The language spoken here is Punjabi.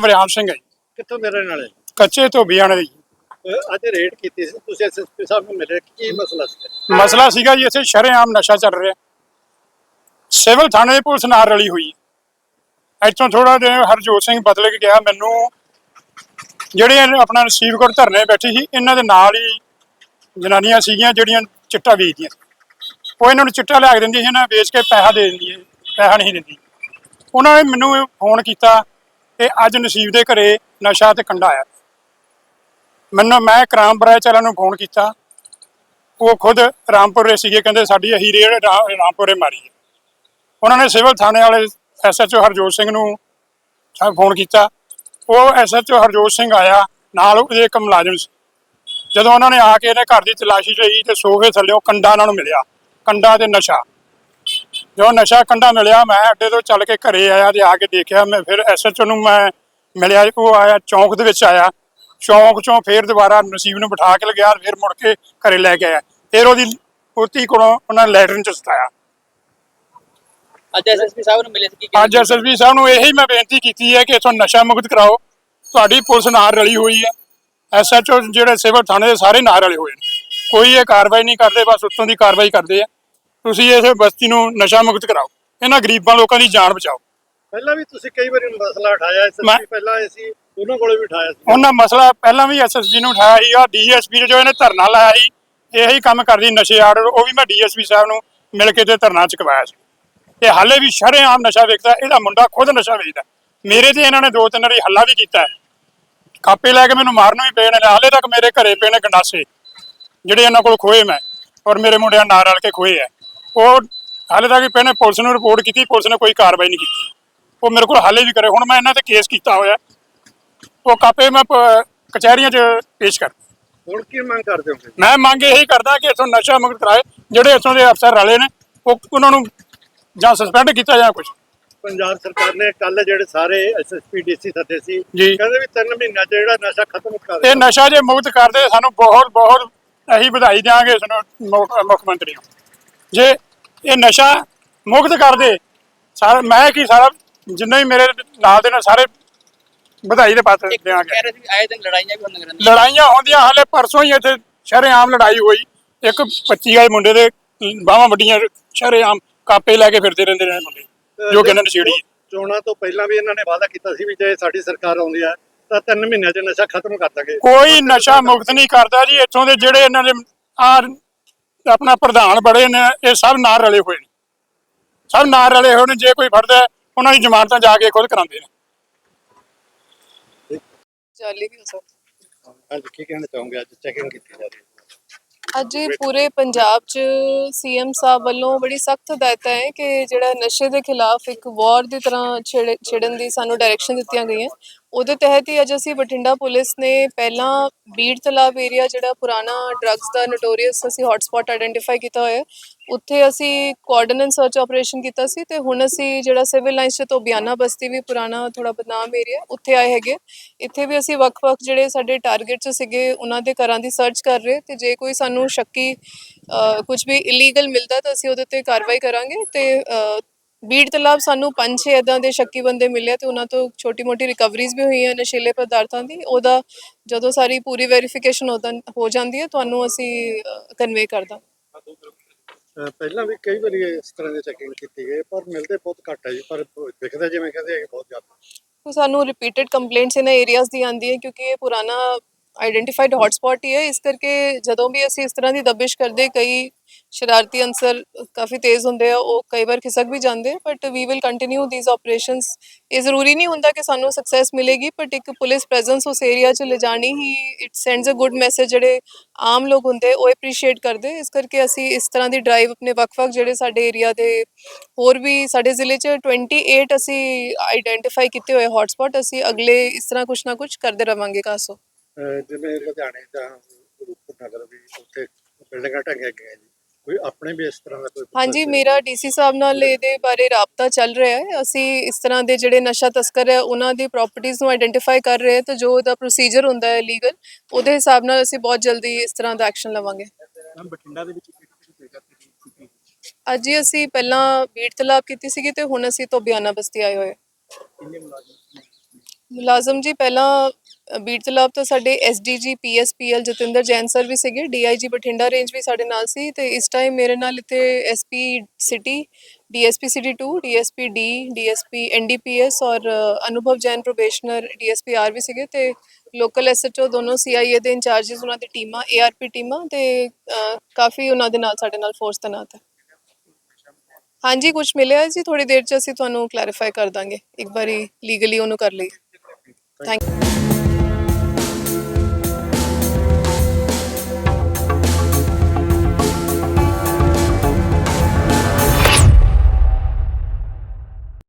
ਵਰਿਆਮ ਸਿੰਘ ਹੈ ਜੀ, ਕਿੱਥੋਂ ਦੇ ਰਹਿਣ ਵਾਲੇ? ਕੱਚੇ ਧੋਬੀਆਂ ਨੇ ਜੀ। ਅਹ ਅੱਜ ਰੇਡ ਕੀਤੀ ਸੀ। ਤੁਸੀਂ ਐਸਐਸਪੀ ਸਾਹਿਬ ਨੂੰ ਮਿਲੇ। ਕੀ ਮਸਲਾ ਸੀ? ਮਸਲਾ ਸੀਗਾ ਜੀ ਇੱਥੇ ਸ਼ਰੇਆਮ ਨਸ਼ਾ ਚੱਲ ਰਿਹਾ। ਸਿਵਲ ਥਾਣੇ ਦੀ ਪੁਲਿਸ ਨਾਲ ਰਲੀ ਹੋਈ। ਹੈ। ਇੱਥੋਂ ਥੋੜਾ ਜਿਹਾ ਹਰਜੋਤ ਸਿੰਘ ਬਦਲ ਕੇ ਗਿਆ। ਮੈਨੂੰ ਜਿਹੜੇ ਇਹ ਆਪਣਾ ਨਸੀਬਗੜ ਧਰਨੇ ਬੈਠੀ ਸੀ ਇਹਨਾਂ ਦੇ ਨਾਲ ਹੀ ਜਨਾਨੀਆਂ ਸੀਗੀਆਂ ਜਿਹੜੀਆਂ ਚਿੱਟਾ ਵੇਚਦੀਆਂ ਉਹ ਇਹਨਾਂ ਨੂੰ ਚਿੱਟਾ ਲਿਆ ਕੇ ਦਿੰਦੀ ਸੀ ਇਹਨਾਂ ਵੇਚ ਕੇ ਪੈਸਾ ਦੇ ਦਿੰਦੀ ਹੈ ਪੈਸਾ ਨਹੀਂ ਦਿੰਦੀ। ਉਹਨਾਂ ਨੇ ਮੈਨੂੰ ਫੋਨ ਕੀਤਾ। ਕਿ ਅੱਜ ਨਸੀਬ ਦੇ ਘਰੇ ਨਸ਼ਾ ਤੇ ਕੰਡਾ ਆਇਆ। ਮੈਨੂੰ, ਮੈਂ ਕ੍ਰਾਮ ਬਰਾਏ ਵਾਲਿਆਂ ਨੂੰ ਫੋਨ ਕੀਤਾ। ਉਹ ਖੁਦ ਰਾਮਪੁਰੇ ਸੀਗੇ, ਕਹਿੰਦੇ ਸਾਡੀ ਅਹੀ ਰੇਡ ਰਾਮਪੁਰੇ ਮਾਰੀ ਹੈ। ਉਹਨਾਂ ਨੇ ਸਿਵਲ ਥਾਣੇ ਵਾਲੇ ਐਸਐਚਓ ਹਰਜੋਤ ਸਿੰਘ ਨੂੰ ਸਾਨੂੰ ਫੋਨ ਕੀਤਾ। ਉਹ ਐਸਐਚਓ ਹਰਜੋਤ ਸਿੰਘ ਆਇਆ, ਨਾਲ ਉਹਦੇ ਇੱਕ ਮੁਲਾਜ਼ਮ ਸੀ। ਜਦੋਂ ਉਹਨਾਂ ਨੇ ਆ ਕੇ ਇਹਨੇ ਘਰ ਦੀ ਤਲਾਸ਼ੀ ਲਈ ਤੇ ਸੋਫੇ ਥੱਲੇੋਂ ਕੰਡਾ ਉਹਨਾਂ ਨੂੰ ਮਿਲਿਆ। ਕੰਡਾ ਤੇ ਨਸ਼ਾ। ਜਦੋਂ ਨਸ਼ਾ ਕੰਡਾ ਮਿਲਿਆ ਮੈਂ ਅੱਡੇ ਤੋਂ ਚੱਲ ਕੇ ਘਰੇ ਆਇਆ ਤੇ ਆ ਕੇ ਦੇਖਿਆ ਮੈਂ ਫਿਰ ਐਸਐਚਓ ਨੂੰ ਮੈਂ ਮਿਲਿਆ ਉਹ ਆਇਆ ਚੌਂਕ ਦੇ ਵਿੱਚ ਆਇਆ। ਚੌਂਕ ਚੋਂ ਫੇਰ ਦੁਬਾਰਾ ਨਸੀਬ ਨੂੰ ਬਿਠਾ ਕੇ ਲਗਿਆ ਫਿਰ ਮੁੜ ਕੇ ਘਰੇ ਲੈ ਕੇ ਆਇਆ। ਫਿਰ ਉਹਦੀ ਪੋਤੀ ਕੋਲੋਂ ਉਹਨਾਂ ਲੈਟਰਨ ਚ ਸਤਾਇਆ। ਅੱਜ ਐਸਐਸਪੀ ਸਾਹਿਬ ਨੂੰ ਮਿਲੇ ਸੀ ਕੀ ਅੱਜ ਐਸਐਸਪੀ ਸਾਹਿਬ ਨੂੰ ਇਹੀ ਮੈਂ ਬੇਨਤੀ ਕੀਤੀ ਹੈ ਕਿ ਇਥੋਂ ਨਸ਼ਾ ਮੁਕਤ ਕਰਾਓ। ਤੁਹਾਡੀ ਪੁਲਿਸ ਨਾਲ ਰਲੀ ਹੋਈ ਹੈ। ਐਸਐਚਓ ਜਿਹੜੇ ਸਿਵਲ ਥਾਣੇ ਦੇ ਸਾਰੇ ਨਾਲ ਰਲੇ ਹੋਏ ਨੇ। ਕੋਈ ਇਹ ਕਾਰਵਾਈ ਨਹੀਂ ਕਰਦੇ ਬਸ ਉੱਤੋਂ ਦੀ ਕਾਰਵਾਈ ਕਰਦੇ ਆ। ਤੁਸੀਂ ਇਸ ਬਸਤੀ ਨੂੰ ਨਸ਼ਾ ਮੁਕਤ ਕਰਾਓ। ਇਹਨਾਂ ਗਰੀਬਾਂ ਲੋਕਾਂ ਦੀ ਜਾਨ ਬਚਾਓ। ਪਹਿਲਾਂ ਵੀ ਤੁਸੀਂ ਕਈ ਵਾਰੀ ਮਸਲਾ ਉਠਾਇਆ ਐਸਐਸਪੀ ਪਹਿਲਾਂ ਆਏ ਸੀ ਉਹਨਾਂ ਕੋਲੇ ਵੀ ਉਠਾਇਆ ਸੀ। ਉਹਨਾਂ ਮਸਲਾ ਪਹਿਲਾਂ ਵੀ ਐਸਐਸਪੀ ਨੂੰ ਉਠਾਇਆ ਸੀਗਾ ਡੀਐਸਪੀ ਜੋ ਇਹਨੇ ਧਰਨਾ ਲਾਇਆ ਸੀ ਇਹੀ ਕੰਮ ਕਰਦੀ ਨਸ਼ੇ ਆਰਡਰ ਉਹ ਵੀ ਮੈਂ ਡੀਐਸਪੀ ਸਾਹਿਬ ਨੂੰ ਮਿਲ ਕੇ ਤੇ ਧਰਨਾ ਚੁਕਵਾਇਆ ਸੀ। ਤੇ ਹਾਲੇ ਵੀ ਸ਼ਰੇਆਮ ਨਸ਼ਾ ਵੇਚਦਾ ਇਹਦਾ ਮੁੰਡਾ ਖੁਦ ਨਸ਼ਾ ਵੇਚਦਾ। ਮੇਰੇ ਤੇ ਇਹਨਾਂ ਨੇ ਦੋ ਤਿੰਨ ਵਾਰੀ ਹੱਲਾ ਵੀ ਕੀਤਾ। ਕਾਪੇ ਲੈ ਕੇ ਮੈਨੂੰ ਮਾਰਨ ਵੀ ਪਏ ਨੇ ਹਾਲੇ ਤੱਕ ਮੇਰੇ ਘਰੇ ਪਏ ਨੇ ਗੰਡਾਸੇ ਜਿਹੜੇ ਇਹਨਾਂ ਕੋਲ ਖੋਏ ਮੈਂ ਔਰ ਮੇਰੇ ਮੁੰਡਿਆਂ ਨਾਲ ਰਲ ਕੇ ਖੋਏ ਹੈ ਉਹ ਹਾਲੇ ਤੱਕ ਵੀ ਪਏ ਨੇ ਪੁਲਿਸ ਨੂੰ ਰਿਪੋਰਟ ਕੀਤੀ ਪੁਲਿਸ ਨੇ ਕੋਈ ਕਾਰਵਾਈ ਨਹੀਂ ਕੀਤੀ। ਉਹ ਮੇਰੇ ਕੋਲ ਹਾਲੇ ਵੀ ਕਰੇ। ਹੁਣ ਮੈਂ ਇਹਨਾਂ ਤੇ ਕੇਸ ਕੀਤਾ ਹੋਇਆ। ਉਹ ਕਾਪੇ ਮੈਂ ਕਚਹਿਰੀਆਂ 'ਚ ਪੇਸ਼ ਕਰ। ਹੁਣ ਕੀ ਮੰਗ ਕਰਦੇ ਹੋ ਮੈਂ ਮੰਗ ਇਹੀ ਕਰਦਾ ਕਿ ਇਥੋਂ ਨਸ਼ਾ ਮੁਕਤ ਕਰਾਏ ਜਿਹੜੇ ਇਥੋਂ ਦੇ ਅਫਸਰ ਰਲੇ ਨੇ ਉਹ ਉਹਨਾਂ ਨੂੰ ਜਾਂ ਸਸਪੈਂਡ ਕੀਤਾ ਜਾਂ ਕੁਝ ਪੰਜਾਬ ਸਰਕਾਰ ਨੇ ਕੱਲ ਜਿਹੜੇ ਸਾਰੇ ਐਸਐਸਪੀ ਡੀਸੀ ਸੱਦੇ ਸੀ। ਕਹਿੰਦੇ ਵੀ ਤਿੰਨ ਮਹੀਨਿਆਂ 'ਚ ਜਿਹੜਾ ਨਸ਼ਾ ਖਤਮ ਕਰ ਇਹ ਨਸ਼ਾ ਜੇ ਮੁਕਤ ਕਰਦੇ ਸਾਨੂੰ ਬਹੁਤ ਬਹੁਤ ਅਸੀਂ ਵਧਾਈ ਦਿਆਂਗੇ ਇਸ ਨੂੰ ਮੁੱਖ ਮੰਤਰੀ ਨੂੰ। ਜੇ ਇਹ ਨਸ਼ਾ ਮੁਕਤ ਕਰਦੇ ਸਾਰਾ ਮੈਂ ਕੀ ਸਾਰਾ ਜਿੰਨੇ ਵੀ ਮੇਰੇ ਨਾਲ ਦੇ ਨੇ ਸਾਰੇ ਵਧਾਈ ਦੇ ਪਾਤਰ ਇੱਕ ਦਿਆਂਗੇ। ਕਹਿ ਰਹੇ ਸੀ ਆਏ ਦਿਨ ਲੜਾਈਆਂ ਵੀ ਹੁੰਦੀਆਂ ਰਹਿੰਦੀਆਂ ਲੜਾਈਆਂ ਹੁੰਦੀਆਂ ਹਾਲੇ ਪਰਸੋਂ ਹੀ ਇੱਥੇ ਸ਼ਰੇਆਮ ਲੜਾਈ ਹੋਈ। ਇੱਕ 25 ਵਾਲੇ ਮੁੰਡੇ ਦੇ ਬਾਹਾਂ ਵੱਡੀਆਂ ਸ਼ਰੇਆਮ ਕਾਪੇ ਲੈ ਕੇ ਫਿਰਦੇ ਰਹਿੰਦੇ ਨੇ ਮੁੰਡੇ ਜੋ ਕਿ ਇਹਨਾਂ ਨੇ ਛੇੜੀ। ਚੋਣਾਂ ਤੋਂ ਪਹਿਲਾਂ ਵੀ ਇਹਨਾਂ ਨੇ ਵਾਅਦਾ ਕੀਤਾ ਸੀ ਵੀ ਜੇ ਸਾਡੀ ਸਰਕਾਰ ਆਉਂਦੀ ਹੈ ਤਾਂ ਤਿੰਨ ਮਹੀਨਿਆਂ 'ਚ ਨਸ਼ਾ ਖਤਮ ਕਰ ਦਾਂਗੇ। ਕੋਈ ਨਸ਼ਾ ਮੁਕਤ ਨਹੀਂ ਕਰਦਾ ਜੀ ਇੱਥੋਂ ਦੇ ਜਿਹੜੇ ਇਹਨਾਂ ਦੇ ਆ ਆਪਣਾ ਪ੍ਰਧਾਨ ਬੜੇ ਨੇ ਇਹ ਸਭ ਨਾਲ ਰਲੇ ਹੋਏ ਨੇ। ਸਭ ਨਾਲ ਰਲੇ ਹੋਏ ਨੇ ਜੇ ਕੋਈ ਫੜਦਾ ਉਹਨਾਂ ਦੀ ਜ਼ਮਾਨਤਾਂ ਜਾ ਕੇ ਖੁਦ ਕਰਾਉਂਦੇ ਨੇ। ਜਾਲੀ ਵੀ ਹੋ ਸਕਦਾ ਅੱਜ ਕੀ ਕਹਿਣਾ ਚਾਹੋਗੇ? ਅੱਜ ਚੈਕਿੰਗ ਕੀਤੀ ਜਾ ਰਹੀ ਹੈ। ਅੱਜ ਇਹ ਪੂਰੇ ਪੰਜਾਬ 'ਚ ਸੀਐਮ ਸਾਹਿਬ ਵੱਲੋਂ ਬੜੀ ਸਖਤ ਹਦਾਇਤਾਂ ਹੈ ਕਿ ਜਿਹੜਾ ਨਸ਼ੇ ਦੇ ਖਿਲਾਫ ਇੱਕ ਵਾਰ ਦੀ ਤਰ੍ਹਾਂ ਛੇੜੇ- ਛੇੜਨ ਦੀ ਸਾਨੂੰ ਡਾਇਰੈਕਸ਼ਨ ਦਿੱਤੀਆਂ ਗਈਆਂ। ਉਹਦੇ ਤਹਿਤ ਹੀ ਅੱਜ ਅਸੀਂ ਬਠਿੰਡਾ ਪੁਲਿਸ ਨੇ ਪਹਿਲਾਂ ਬੀੜ ਤਲਾਬ ਏਰੀਆ ਜਿਹੜਾ ਪੁਰਾਣਾ ਡਰੱਗਸ ਦਾ ਨੋਟੋਰੀਅਸ ਅਸੀਂ ਹੌਟਸਪੌਟ ਆਇਡੈਂਟੀਫਾਈ ਕੀਤਾ ਹੋਇਆ ਉੱਥੇ ਅਸੀਂ ਕੋਆਰਡੀਨੇਟ ਸਰਚ ਆਪਰੇਸ਼ਨ ਕੀਤਾ ਸੀ ਤੇ ਹੁਣ ਅਸੀਂ ਜਿਹੜਾ ਸਿਵਲ ਲਾਈਨਸ ਚ ਤੋਂ ਬਿਆਨਾ ਬਸਤੀ ਵੀ ਪੁਰਾਣਾ ਥੋੜਾ ਬਦਨਾਮ ਏਰੀਆ ਉੱਥੇ ਆਏ ਹੈਗੇ। ਇੱਥੇ ਵੀ ਅਸੀਂ ਵੱਖ-ਵੱਖ ਜਿਹੜੇ ਸਾਡੇ ਟਾਰਗੇਟਸ ਸੀਗੇ, ਉਹਨਾਂ ਦੇ ਘਰਾਂ ਦੀ ਸਰਚ ਕਰ ਰਹੇ ਤੇ ਜੇ ਕੋਈ ਸਾਨੂੰ ਸ਼ੱਕੀ ਕੁਝ ਵੀ ਇਲੀਗਲ ਮਿਲਦਾ ਤਾਂ ਅਸੀਂ ਉਹਦੇ ਤੇ ਕਾਰਵਾਈ ਕਰਾਂਗੇ ਤੇ ਬੀੜ ਤਲਾਬ ਸਾਨੂੰ ਪੰਜ ਛੇ ਇਦਾਂ ਦੇ ਸ਼ੱਕੀ ਬੰਦੇ ਮਿਲੇ ਤੇ ਉਹਨਾਂ ਤੋਂ ਛੋਟੀ-ਮੋਟੀ ਰਿਕਵਰੀਜ਼ ਵੀ ਹੋਈਆਂ ਨਸ਼ੀਲੇ ਪਦਾਰਥਾਂ ਦੀ। ਉਹਦਾ ਜਦੋਂ ਸਾਰੀ ਪੂਰੀ ਵੈਰੀਫਿਕੇਸ਼ਨ ਹੋ ਜਾਂਦੀ ਹੈ, ਤੁਹਾਨੂੰ ਅਸੀਂ ਕਨਵੇ ਕਰਦਾ ਪਹਿਲਾਂ ਵੀ ਕਈ ਵਾਰੀ ਇਸ ਤਰ੍ਹਾਂ ਦੀ ਚੈਕਿੰਗ ਕੀਤੀ ਗਈ, ਪਰ ਮਿਲਦੇ ਬਹੁਤ ਘੱਟ ਹੈ ਜੀ, ਪਰ ਦਿਖਦਾ ਜਿਵੇਂ ਕਹਿੰਦੇ ਹੈਗੇ ਬਹੁਤ ਜ਼ਿਆਦਾ। ਸਾਨੂੰ ਰਿਪੀਟਡ ਕੰਪਲੇਂਟਸ ਇਹਨਾਂ ਏਰੀਆਜ਼ ਦੀ ਆਂਦੀ ਹੈ, ਕਿਉਂਕਿ ਇਹ ਪੁਰਾਣਾ ਆਈਡੈਂਟੀਫਾਈਡ ਹੌਟਸਪੌਟ ਹੀ ਹੈ। ਇਸ ਕਰਕੇ ਜਦੋਂ ਵੀ ਅਸੀਂ ਇਸ ਤਰ੍ਹਾਂ ਦੀ ਦਬਿਸ਼ ਕਰਦੇ, ਕਈ ਸ਼ਰਾਰਤੀ ਅਨਸਰ ਕਾਫੀ ਤੇਜ਼ ਹੁੰਦੇ ਆ, ਉਹ ਕਈ ਵਾਰ ਖਿਸਕ ਵੀ ਜਾਂਦੇ but we will continue these operations ਇਹ ਜ਼ਰੂਰੀ ਨਹੀਂ ਹੁੰਦਾ ਕਿ ਸਾਨੂੰ ਸਕਸੈਸ ਮਿਲੇਗੀ ਬਟ ਇੱਕ ਪੁਲਿਸ ਪ੍ਰੈਜ਼ੈਂਸ ਉਸ ਏਰੀਆ 'ਚ ਲਿਜਾਣੀ ਹੀ it sends a good message ਜਿਹੜੇ ਆਮ ਲੋਕ ਹੁੰਦੇ, ਉਹ ਐਪਰੀਸ਼ੀਏਟ ਕਰਦੇ। ਇਸ ਕਰਕੇ ਅਸੀਂ ਇਸ ਤਰ੍ਹਾਂ ਦੀ ਡਰਾਈਵ ਆਪਣੇ ਵੱਖ-ਵੱਖ ਜਿਹੜੇ ਸਾਡੇ ਏਰੀਆ ਦੇ ਹੋਰ ਵੀ ਸਾਡੇ ਜ਼ਿਲ੍ਹੇ 'ਚ 28 ਅਸੀਂ ਆਈਡੈਂਟੀਫਾਈ ਕੀਤੇ ਹੋਏ ਹੌਟਸਪੌਟ ਅਸੀਂ ਅਗਲੇ ਇਸ ਤਰ੍ਹਾਂ ਕੁਛ ਨਾ ਕੁਛ ਕਰਦੇ ਰਵਾਂਗੇ ਕਾਸੋ। ਜਿਵੇਂ ਲੁਧਿਆਣੇ ਜਾਂ ਰੂਪਨਗਰ ਵੀ ਉੱਥੇ ਬਿਲਡਿੰਗਾਂ ਢੰਗੀਆਂ ਗਈਆਂ ਜੀ। ਕੋਈ ਆਪਣੇ ਵੀ ਇਸ ਤਰ੍ਹਾਂ ਦਾ ਕੋਈ ਹਾਂਜੀ ਮੇਰਾ ਡੀਸੀ ਸਾਹਿਬ ਨਾਲ ਇਹਦੇ ਬਾਰੇ ਰਾਬਤਾ ਚੱਲ ਰਿਹਾ ਹੈ। ਅਸੀਂ ਇਸ ਤਰ੍ਹਾਂ ਦੇ ਜਿਹੜੇ ਨਸ਼ਾ ਤਸਕਰ ਹੈ ਉਹਨਾਂ ਦੀ ਪ੍ਰਾਪਰਟੀਆਂ ਨੂੰ ਆਇਡੈਂਟੀਫਾਈ ਕਰ ਰਹੇ ਹਾਂ ਤੇ ਜੋ ਉਹਦਾ ਪ੍ਰੋਸੀਜਰ ਹੁੰਦਾ ਹੈ ਲੀਗਲ ਉਹਦੇ ਹਿਸਾਬ ਨਾਲ ਅਸੀਂ ਬਹੁਤ ਜਲਦੀ ਇਸ ਤਰ੍ਹਾਂ ਦਾ ਐਕਸ਼ਨ ਲਵਾਂਗੇ। ਬਠਿੰਡਾ ਦੇ ਵਿੱਚ ਅੱਜ ਹੀ ਅਸੀਂ ਪਹਿਲਾਂ ਬੀੜ ਤਲਾਬ ਕੀਤੀ ਸੀਗੀ ਤੇ ਹੁਣ ਅਸੀਂ ਤੋਂ ਬਿਆਨਾ ਬਸਤੀ ਆਏ ਹੋਏ ਮੁਲਾਜ਼ਮ ਜੀ ਪਹਿਲਾਂ ਬੀਟ ਤਲਾਬ ਤੋਂ ਸਾਡੇ SDG PSPL Jatinder Jain sir ਵੀ ਸੀਗੇ ਡੀਆਈਜੀ ਬਠਿੰਡਾ ਰੇਂਜ ਵੀ ਸਾਡੇ ਨਾਲ ਸੀ ਤੇ ਇਸ ਟਾਈਮ ਮੇਰੇ ਨਾਲ ਇੱਥੇ SP city DSP city 2 DSP D DSP NDPS ਔਰ ਅ, ਅਨੁਭਵ ਜੈਨ ਪ੍ਰੋਬੇਸ਼ਨਰ ਡੀਐਸਪੀ ਆਰ ਵੀ ਸੀਗੇ ਤੇ ਲੋਕਲ ਐਸਐਚਓ ਦੋਨੋਂ ਸੀਆਈਏ ਦੇ ਇੰਚਾਰजेस ਉਹਨਾਂ ਦੀ ਟੀਮਾਂ ਏਆਰਪੀ ਟੀਮਾਂ ਤੇ ਕਾਫੀ ਉਹਨਾਂ ਦੇ ਨਾਲ ਸਾਡੇ ਨਾਲ ਫੋਰਸ ਤੈਨਾਤ ਹੈ ਹਾਂਜੀ ਕੁਝ ਮਿਲਿਆ ਜੀ ਥੋੜੀ ਦੇਰ ਚ ਅਸੀਂ ਤੁਹਾਨੂੰ ਕਲੈਰੀਫਾਈ ਕਰ ਦਾਂਗੇ। ਇੱਕ ਵਾਰੀ ਲੀਗਲੀ ਉਹਨੂੰ ਕਰ ਲਈ ਥੈਂਕ